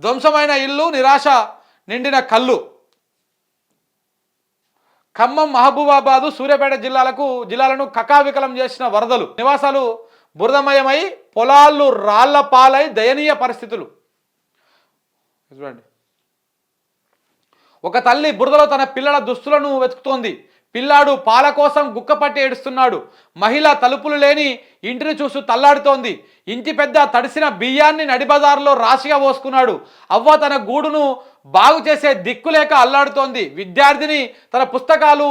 ధ్వంసమైన ఇల్లు నిరాశ నిండిన కళ్ళు. ఖమ్మం మహబూబాబాదు సూర్యాపేట జిల్లాలకు జిల్లాలను కకావికలం చేసిన వరదలు. నివాసాలు బురదమయమై పొలాలు రాళ్ళ పాలై దయనీయ పరిస్థితులు. చూడండి. ఒక తల్లి బురదలో తన పిల్లల దుస్తులను వెతుకుతోంది. పిల్లాడు పాల కోసం గుక్కపట్టి ఏడుస్తున్నాడు. మహిళ తలుపులు లేని ఇంటిని చూస్తూ తల్లాడుతోంది. ఇంటి పెద్ద తడిసిన బియ్యాన్ని నడిబజార్లో రాశిగా పోసుకున్నాడు. అవ్వ తన గూడును బాగు చేసే దిక్కులేక అల్లాడుతోంది. విద్యార్థిని తన పుస్తకాలు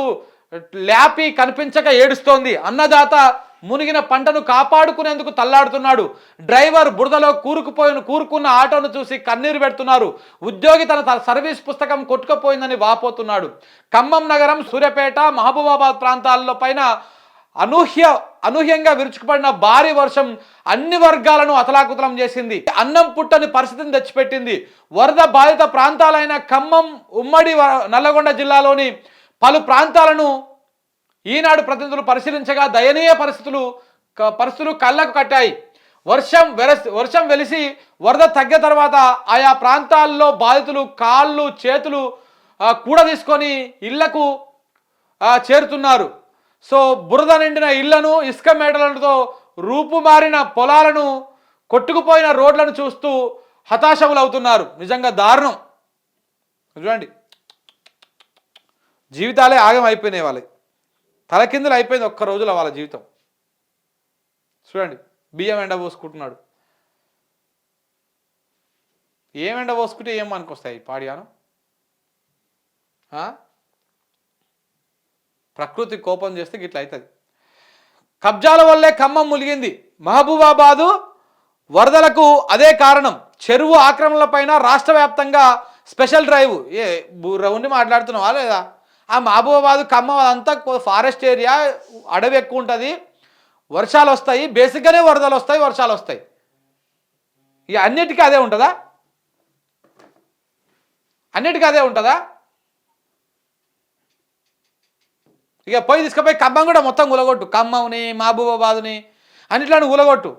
ల్యాపి కనిపించక ఏడుస్తోంది. అన్నదాత మునిగిన పంటను కాపాడుకునేందుకు తల్లాడుతున్నాడు. డ్రైవర్ బురదలో కూరుకుపోయిన కూరుకున్న ఆటోను చూసి కన్నీరు పెడుతున్నారు. ఉద్యోగి తన సర్వీస్ పుస్తకం కొట్టుకుపోయిందని వాపోతున్నాడు. ఖమ్మం నగరం సూర్యాపేట మహబూబాబాద్ ప్రాంతాల్లో పైన అనూహ్య అనూహ్యంగా విరుచుకుపడిన భారీ వర్షం అన్ని వర్గాలను అతలాకుతలం చేసింది. అన్నం పుట్టని పరిస్థితిని తెచ్చిపెట్టింది. వరద బాధిత ప్రాంతాలైన ఖమ్మం ఉమ్మడి వ- నల్లగొండ జిల్లాలోని పలు ప్రాంతాలను ఈనాడు ప్రతినిధులు పరిశీలించగా దయనీయ పరిస్థితులు పరిస్థితులు కళ్ళకు కట్టాయి. వర్షం వెరసి వర్షం వెలిసి వరద తగ్గిన తర్వాత ఆయా ప్రాంతాల్లో బాధితులు కాళ్ళు చేతులు కూడా కూడ తీసుకొని ఇళ్ళకు చేరుతున్నారు. సో బురద నిండిన ఇళ్ళను ఇసుక మేడలతో రూపుమారిన పొలాలను కొట్టుకుపోయిన రోడ్లను చూస్తూ హతాశములవుతున్నారు నిజంగా దారుణం. చూడండి. జీవితాలే ఆగం అయిపోయినాయి వాళ్ళకి తలకిందులు అయిపోయింది ఒక్క రోజులో వాళ్ళ జీవితం. చూడండి బియ్యం ఎండ పోసుకుంటున్నాడు. ఏం ఎండ పోసుకుంటే ఏం మనకొస్తాయి పాడియాను ప్రకృతి కోపం చేస్తే గిట్ల అవుతుంది కబ్జాల వల్లే ఖమ్మం ములిగింది. మహబూబాబాదు వరదలకు అదే కారణం. చెరువు ఆక్రమణలపైన రాష్ట్ర వ్యాప్తంగా స్పెషల్ డ్రైవ్. ఏ బుర్ర ఉండి మాట్లాడుతున్నావా లేదా? ఆ మహబూబాబాద్ ఖమ్మం అదంతా ఫారెస్ట్ ఏరియా అడవి ఎక్కువ ఉంటుంది. వర్షాలు వస్తాయి బేసిక్గానే వరదలు వస్తాయి వర్షాలు వస్తాయి. ఇక అన్నిటికీ అదే ఉంటుందా? అన్నిటికీ అదే ఉంటుందా? ఇక పోయి తీసుకుపోయి ఖమ్మం కూడా మొత్తం గులగొట్టు. ఖమ్మంని మహబూబాబాద్ని అన్నిట్లను గులగొట్టు.